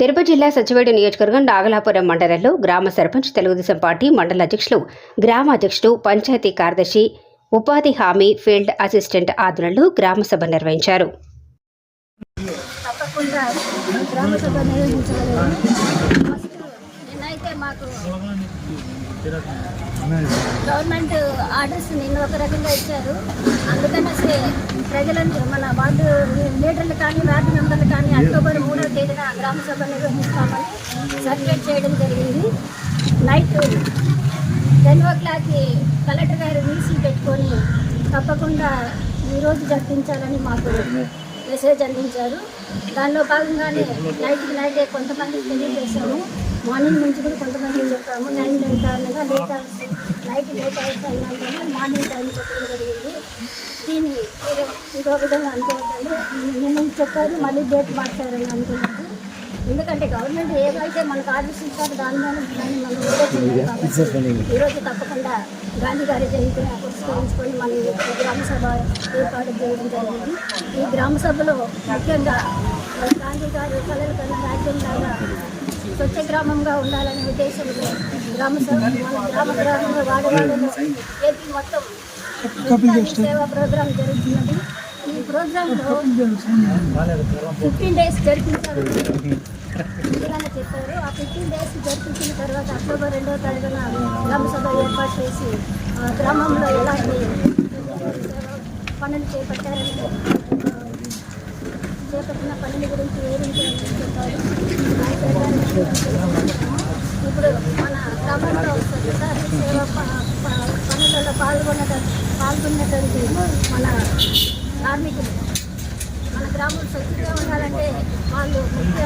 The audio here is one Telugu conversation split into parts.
తిరుపతి జిల్లా సచివేడు నియోజకవర్గం నాగలాపురం మండలంలో గ్రామ సర్పంచ్ తెలుగుదేశం పార్టీ మండల అధ్యక్షులు గ్రామ అధ్యక్షుడు పంచాయతీ కార్యదర్శి ఉపాధి హామీ ఫీల్డ్ అసిస్టెంట్ ఆధ్వర్యంలో గ్రామ సభ నిర్వహించారు. తప్పకుండా గ్రామ సభ నిర్వహించగలరు అయితే మాకు గవర్నమెంట్ ఆర్డర్స్ నిన్న ఒక రకంగా ఇచ్చారు. అందుకనేసి ప్రజలను మన వార్డు లీడర్లు కానీ వార్డు మెంబర్లు కానీ అక్టోబర్ మూడవ తేదీన గ్రామ సభ నిర్వహిస్తామని సర్క్యులేట్ చేయడం జరిగింది. నైట్ టెన్ ఓ క్లాక్కి కలెక్టర్ గారు వీసీ పెట్టుకొని తప్పకుండా ఈరోజు జరిపించాలని మాకు మెసేజ్ అందించారు. దానిలో భాగంగానే నైట్కి నైటే కొంతమంది తెలియజేశాము. మార్నింగ్ నుంచి కూడా కొంతమంది చెప్తాము నైన్ టైం అనగా late hours night late hours అయినా మార్నింగ్ టైం చెప్పడం జరిగింది. దీన్ని మీరు ఇంకో విధంగా అనుకోవద్దండి నిన్న చెప్పారు మళ్ళీ డేట్ మార్చారని అనుకున్నాను ఎందుకంటే గవర్నమెంట్ ఏవైతే మనకు ఆర్డర్స్ ఇస్తారో దాని మీద దాన్ని మనం కాబట్టి ఈరోజు తప్పకుండా గాంధీ గారి జయంతిని పురస్కరించుకొని మనం గ్రామ సభ ఏర్పాటు చేయడం జరిగింది. ఈ గ్రామ సభలో ముఖ్యంగా గాంధీ గారి కళలు కన్నా రాజ్యం లాగా స్వచ్ఛ గ్రామంగా ఉండాలనే ఉద్దేశంతో గ్రామ గ్రామ గ్రామంలో వాడవాడలో ఏపీ మొత్తం సేవా ప్రోగ్రాం జరుగుతున్నది. ఈ ప్రోగ్రాంలో ఫిఫ్టీన్ డేస్ ఇలానే చెప్పారు. ఆ ఫిఫ్టీన్ డేస్ జరిపించిన తర్వాత అక్టోబర్ రెండవ తారీఖున గ్రామ సభ ఏర్పాటు చేసి గ్రామంలో ఎలాంటి పనులు చేపట్టారని చేపట్టిన పనుల గురించి వివరించాలని చెప్పారు ఇప్పుడు మన గ్రామంలో స్వచ్ఛత సేవ ప- ప- పనులలో పాల్గొనట పాల్గొన్నటువంటి మన కార్మికులు మన గ్రామం స్వచ్ఛంగా ఉండాలంటే వాళ్ళు ముఖ్య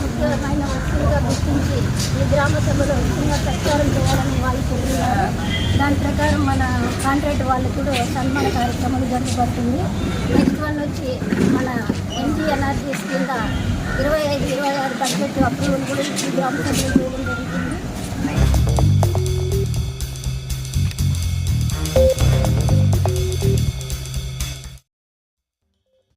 ముఖ్యమైన వస్తువులుగా గుర్తించి ఈ గ్రామ సభలో చిన్న ప్రచారం చేయాలని వాళ్ళు చెప్తున్నారు దాని ప్రకారం మన కాంట్రాక్ట్ వాళ్ళకు కూడా సన్మాన కార్యక్రమాలు జరగబడుతుంది. నెక్స్ట్ వన్ వచ్చి మన ఎన్జీఎన్ఆర్జీఎస్ కింద ఇరవై ఐదు ఇరవై ఆరు బడ్జెట్ అప్రూవల్ కూడా ఈ గ్రామ సభలో చేయడం జరుగుతుంది